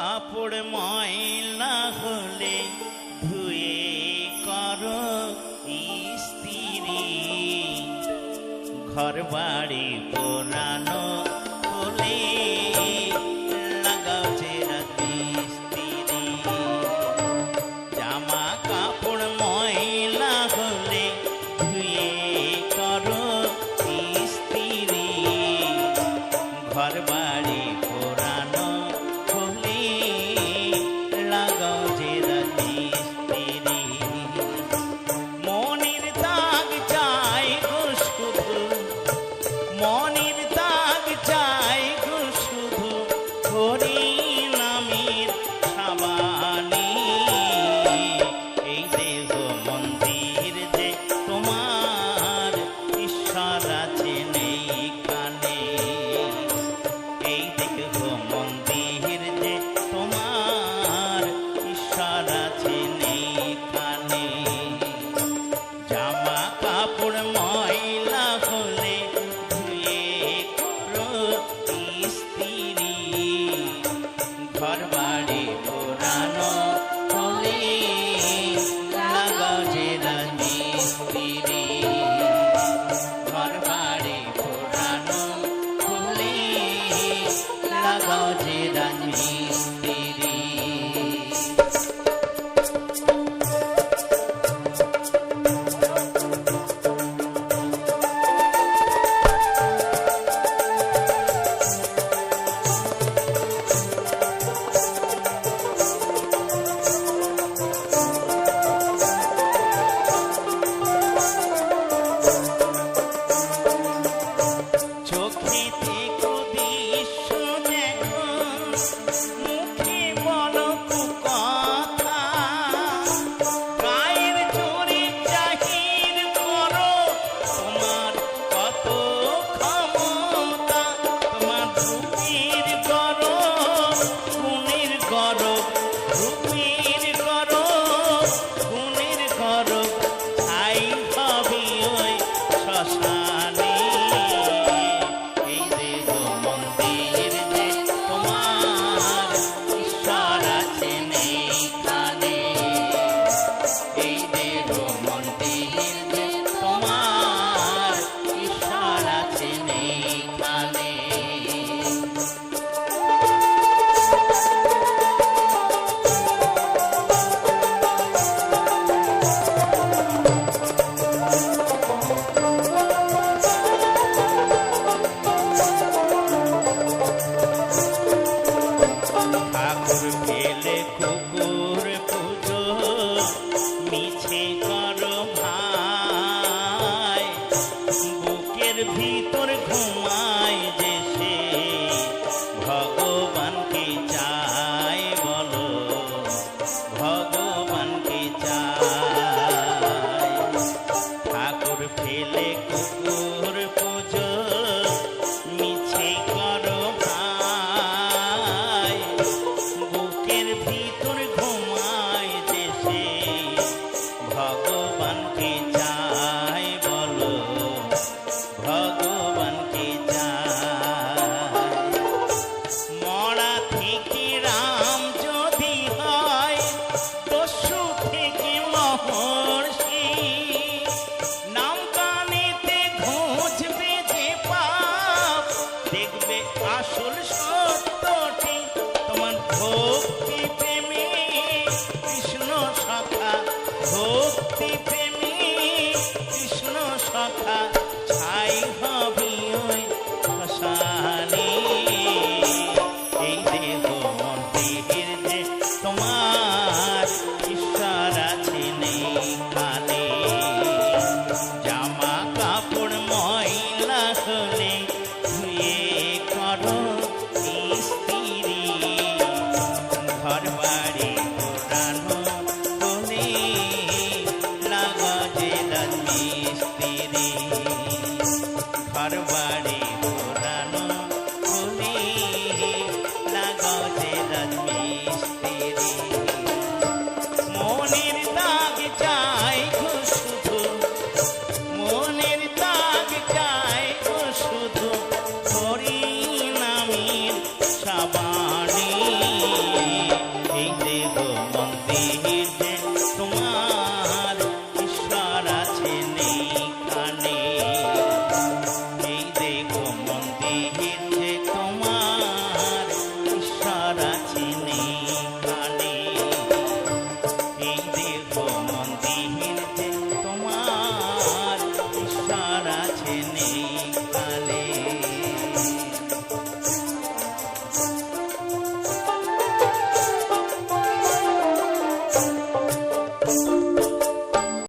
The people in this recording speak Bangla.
কাপড় ময়লা হলে ধুয়ে কর ইস্তিরি। ঘর বাড়ি পোড়া আছেন এইখানে জামা কাপড় ময়লা হলে ধুয়ে করো স্ত্রী ঘর Rumi. পুজো মিছে কর ভাই বুকের ভিতর ঘুমায় যে কৃষ্ণ সখা ভক্তি প্রেমী কৃষ্ণ সখা। গজে রাজমি